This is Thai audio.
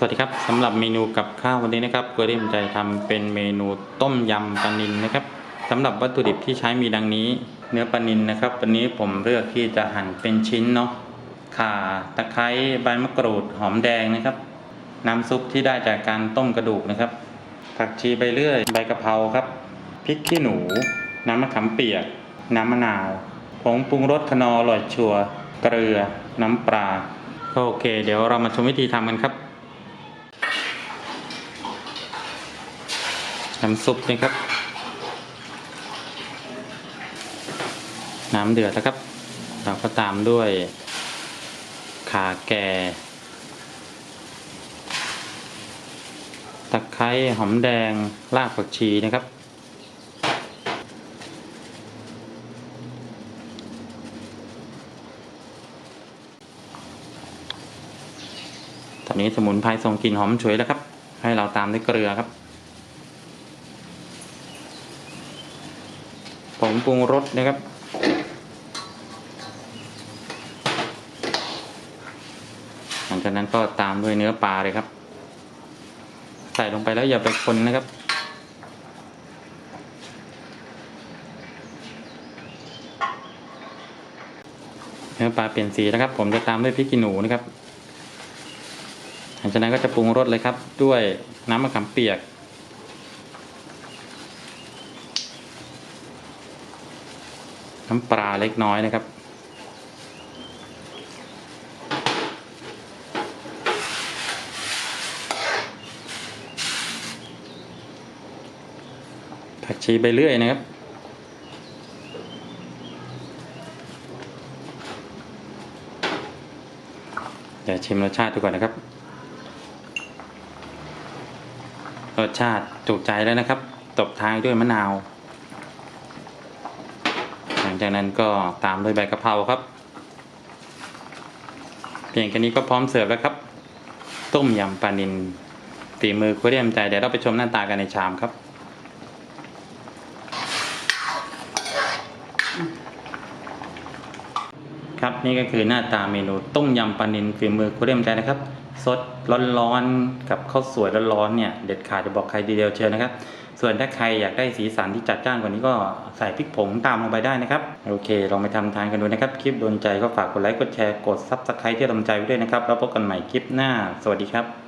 สวัสดีครับสำหรับเมนูกับข้าววันนี้นะครับก็ได้ใจทำเป็นเมนูต้มยำปลานิลนะครับสำหรับวัตถุดิบที่ใช้มีดังนี้ เนื้อปลานิลนะครับวันนี้ผมเลือกที่จะหั่นเป็นชิ้นเนาะข่าตะไคร้ใบมะกรูดหอมแดงนะครับ น้ำซุปที่ได้จากการต้มกระดูกนะครับ ผักชีใบเลื่อยใบกะเพราครับพริกขี้หนู น้ำมะขามเปียก น้ำมะนาวผงปรุงรสคนอร่อยชัวร์เกลือน้ำปลาโอเค เดี๋ยวเรามาชมวิธีทำกันครับ น้ำซุปนี่ครับ น้ำเดือดนะครับ เราก็ตามด้วยขาแก่ ตะไคร้หอมแดง รากผักชีนะครับ ตอนนี้สมุนไพรส่งกลิ่นหอมฉุยแล้วครับ ให้เราตามด้วยเกลือครับ ผงปรุงรสนะครับ หลังจากนั้นก็ตามด้วยเนื้อปลาเลยครับ ใส่ลงไปแล้วอย่าไปคนนะครับเนื้อปลาเปลี่ยนสีนะครับ ผมจะตามด้วยพริกขี้หนูนะครับ หลังจากนั้นก็จะปรุงรสเลยครับ ด้วยน้ำมะขามเปียก น้ำปลาเล็กน้อยนะครับ ผักชีไปเรื่อยนะครับเดี๋ยวชิมรสชาติดูก่อนนะครับ รสชาติถูกใจแล้วนะครับ ตบท้ายด้วยมะนาว จากนั้นก็ตามด้วยใบกะเพราครับ เพียงแค่นี้ก็พร้อมเสิร์ฟแล้วครับ ต้มยำปลานิลฝีมือคุณเรียมใจเดี๋ยวเราไปชมหน้าตากันในชามครับครับนี่ก็คือหน้าตาเมนูต้มยำปลานิลฝีมือคุณเรียมใจนะครับสดร้อนๆกับข้าวสวยร้อนๆเนี่ยเด็ดขาดจะบอกใครดีเดียวเชียวนะครับ ส่วนถ้าใครอยากได้สีสันที่จัดจ้านกว่านี้ก็ใส่พริกผงตามลงไปได้นะครับ โอเค ลองไปทำทานกันดูนะครับ คลิปโดนใจก็ฝากกดไลค์ กดแชร์ กดซับสไครต์ที่ดนใจไว้ด้วยนะครับ แล้วพบกันใหม่คลิปหน้า สวัสดีครับ